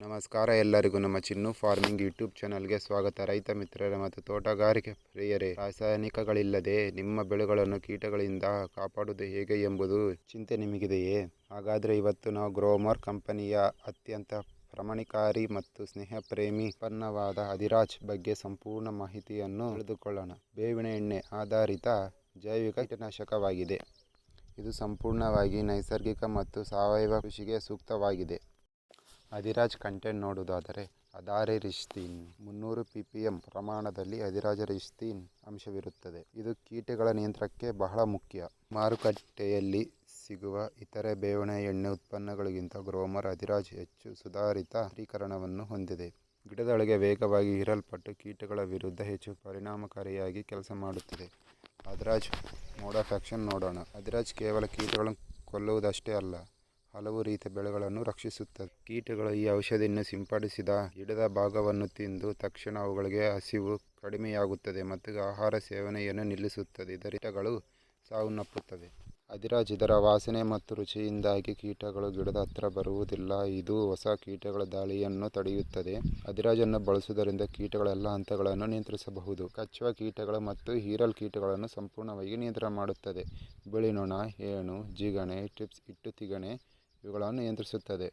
ನಮಸ್ಕಾರ ಎಲ್ಲರಿಗೂ ನಮ್ಮ ಚಿನ್ನು ಫಾರ್ಮಿಂಗ್ ಯೂಟ್ಯೂಬ್ ಚಾನಲ್ಗೆ ಸ್ವಾಗತ. ರೈತ ಮಿತ್ರರ ಮತ್ತು ತೋಟಗಾರಿಕೆ ಪ್ರಿಯರೇ, ರಾಸಾಯನಿಕಗಳಿಲ್ಲದೆ ನಿಮ್ಮ ಬೆಳೆಗಳನ್ನು ಕೀಟಗಳಿಂದ ಕಾಪಾಡುವುದು ಹೇಗೆ ಎಂಬುದು ಚಿಂತೆ ನಿಮಗಿದೆಯೇ? ಹಾಗಾದರೆ ಇವತ್ತು ನಾವು ಗ್ರೋಮರ್ ಕಂಪನಿಯ ಅತ್ಯಂತ ಪ್ರಮಾಣಿಕಾರಿ ಮತ್ತು ಸ್ನೇಹ ಪ್ರೇಮಿ ಉತ್ಪನ್ನವಾದ ಅಧಿರಾಜ್ ಬಗ್ಗೆ ಸಂಪೂರ್ಣ ಮಾಹಿತಿಯನ್ನು ತಿಳಿದುಕೊಳ್ಳೋಣ. ಬೇವಿನ ಎಣ್ಣೆ ಆಧಾರಿತ ಜೈವಿಕ ಕೀಟನಾಶಕವಾಗಿದೆ. ಇದು ಸಂಪೂರ್ಣವಾಗಿ ನೈಸರ್ಗಿಕ ಮತ್ತು ಸಾವಯವ ಕೃಷಿಗೆ ಸೂಕ್ತವಾಗಿದೆ. ಅಧಿರಾಜ್ ಕಂಟೆಂಟ್ ನೋಡುವುದಾದರೆ ಅದಾರೆ ರಿಸ್ತೀನ್ ಮುನ್ನೂರು ಪಿ ಪಿ ಎಂ ಪ್ರಮಾಣದಲ್ಲಿ ಅಧಿರಾಜ ರಿಸ್ತೀನ್ ಅಂಶವಿರುತ್ತದೆ. ಇದು ಕೀಟಗಳ ನಿಯಂತ್ರಣಕ್ಕೆ ಬಹಳ ಮುಖ್ಯ. ಮಾರುಕಟ್ಟೆಯಲ್ಲಿ ಸಿಗುವ ಇತರೆ ಬೇವಿನ ಎಣ್ಣೆ ಉತ್ಪನ್ನಗಳಿಗಿಂತ ಗ್ರೋಮರ್ ಅಧಿರಾಜ್ ಹೆಚ್ಚು ಸುಧಾರಿತ ಸ್ಥಿರೀಕರಣವನ್ನು ಹೊಂದಿದೆ. ಗಿಡದೊಳಗೆ ವೇಗವಾಗಿ ಹೀರಲ್ಪಟ್ಟು ಕೀಟಗಳ ವಿರುದ್ಧ ಹೆಚ್ಚು ಪರಿಣಾಮಕಾರಿಯಾಗಿ ಕೆಲಸ ಮಾಡುತ್ತದೆ. ಅದಿರಾಜ್ ಮೋಡ್ ಆಫ್ ಆ್ಯಕ್ಷನ್ ನೋಡೋಣ. ಅದಿರಾಜ್ ಕೇವಲ ಕೀಟಗಳನ್ನು ಕೊಲ್ಲುವುದಷ್ಟೇ ಅಲ್ಲ ಹಲವು ರೀತಿಯ ಬೆಳೆಗಳನ್ನು ರಕ್ಷಿಸುತ್ತದೆ. ಕೀಟಗಳು ಈ ಔಷಧಿಯನ್ನು ಸಿಂಪಡಿಸಿದ ಗಿಡದ ಭಾಗವನ್ನು ತಿಂದು ತಕ್ಷಣ ಅವುಗಳಿಗೆ ಹಸಿವು ಕಡಿಮೆಯಾಗುತ್ತದೆ ಮತ್ತು ಆಹಾರ ಸೇವನೆಯನ್ನು ನಿಲ್ಲಿಸುತ್ತದೆ. ಇದರಿಂದಗಳು ಸಾವನ್ನಪ್ಪುತ್ತವೆ. ಅದಿರಾಜ್ ಇದರ ವಾಸನೆ ಮತ್ತು ರುಚಿಯಿಂದಾಗಿ ಕೀಟಗಳು ಗಿಡದ ಹತ್ತಿರ ಬರುವುದಿಲ್ಲ. ಇದು ಹೊಸ ಕೀಟಗಳ ದಾಳಿಯನ್ನು ತಡೆಯುತ್ತದೆ. ಅದಿರಾಜನ್ನು ಬಳಸುವುದರಿಂದ ಕೀಟಗಳ ಎಲ್ಲ ಹಂತಗಳನ್ನು ನಿಯಂತ್ರಿಸಬಹುದು. ಕಚ್ಚುವ ಕೀಟಗಳು ಮತ್ತು ಹೀರಲ್ ಕೀಟಗಳನ್ನು ಸಂಪೂರ್ಣವಾಗಿ ನಿಯಂತ್ರಣ ಮಾಡುತ್ತದೆ. ಬಿಳಿ ನೊಣ, ಹೇಣು, ಜಿಗಣೆ, ಟಿಪ್ಸ್, ಇಟ್ಟು ತಿಗಣೆ ಇವುಗಳನ್ನು ನಿಯಂತ್ರಿಸುತ್ತದೆ.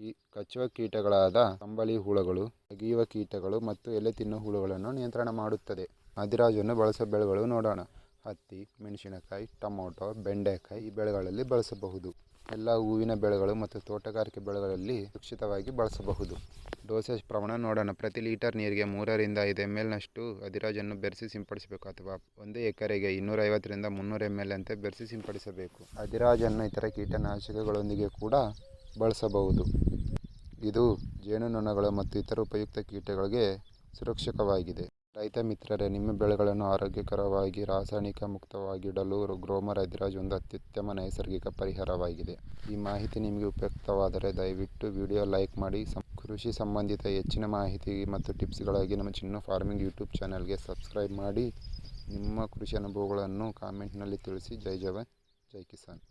ಈ ಕಚ್ಚುವ ಕೀಟಗಳಾದ ಕಂಬಳಿ ಹುಳುಗಳು ಅಗಿಯುವ ಕೀಟಗಳು ಮತ್ತು ಎಲೆ ತಿನ್ನುವ ಹುಳುಗಳನ್ನು ನಿಯಂತ್ರಣ ಮಾಡುತ್ತದೆ. ಅದಿರಾಜನ್ನು ಬಳಸೋ ಬೆಳೆಗಳು ನೋಡೋಣ. ಹತ್ತಿ, ಮೆಣಸಿನಕಾಯಿ, ಟೊಮೊಟೊ, ಬೆಂಡೆಕಾಯಿ ಈ ಬೆಳೆಗಳಲ್ಲಿ ಬಳಸಬಹುದು. ಎಲ್ಲ ಹೂವಿನ ಬೆಳೆಗಳು ಮತ್ತು ತೋಟಗಾರಿಕೆ ಬೆಳೆಗಳಲ್ಲಿ ಸುರಕ್ಷಿತವಾಗಿ ಬಳಸಬಹುದು. ಡೋಸೇಜ್ ಪ್ರಮಾಣ ನೋಡೋಣ. ಪ್ರತಿ ಲೀಟರ್ ನೀರಿಗೆ ಮೂರರಿಂದ ಐದು ಎಂ ಎಲ್ನಷ್ಟು ಅದಿರಾಜನ್ನು ಬೆರೆಸಿ ಸಿಂಪಡಿಸಬೇಕು ಅಥವಾ ಒಂದು ಎಕರೆಗೆ ಇನ್ನೂರೈವತ್ತರಿಂದ ಮುನ್ನೂರು ಎಂ ಎಲ್ ಅಂತೆ ಬೆರೆಸಿ ಸಿಂಪಡಿಸಬೇಕು. ಅದಿರಾಜನ್ನು ಇತರ ಕೀಟನಾಶಕಗಳೊಂದಿಗೆ ಕೂಡ ಬಳಸಬಹುದು. ಇದು ಜೇನುನೊಣಗಳು ಮತ್ತು ಇತರ ಉಪಯುಕ್ತ ಕೀಟಗಳಿಗೆ ಸುರಕ್ಷಿತವಾಗಿದೆ ರೈತ ಮಿತ್ರರೇ, ನಿಮ್ಮ ಬೆಳೆಗಳನ್ನು ಆರೋಗ್ಯಕರವಾಗಿ, ರಾಸಾಯನಿಕ ಮುಕ್ತವಾಗಿಡಲು ಗ್ರೋಮರ್ ಒಂದು ಅತ್ಯುತ್ತಮ ನೈಸರ್ಗಿಕ ಪರಿಹಾರವಾಗಿದೆ. ಈ ಮಾಹಿತಿ ನಿಮಗೆ ಉಪಯುಕ್ತವಾದರೆ ದಯವಿಟ್ಟು ವಿಡಿಯೋ ಲೈಕ್ ಮಾಡಿ. ಕೃಷಿ ಸಂಬಂಧಿತ ಹೆಚ್ಚಿನ ಮಾಹಿತಿ ಮತ್ತು ಟಿಪ್ಸ್ಗಳಾಗಿ ನಮ್ಮ ಚಿನ್ನ ಫಾರ್ಮಿಂಗ್ ಯೂಟ್ಯೂಬ್ ಚಾನಲ್ಗೆ ಸಬ್ಸ್ಕ್ರೈಬ್ ಮಾಡಿ. ನಿಮ್ಮ ಕೃಷಿ ಅನುಭವಗಳನ್ನು ಕಾಮೆಂಟ್ನಲ್ಲಿ ತಿಳಿಸಿ. ಜೈ ಜವಾನ್ ಜೈ ಕಿಸಾನ್.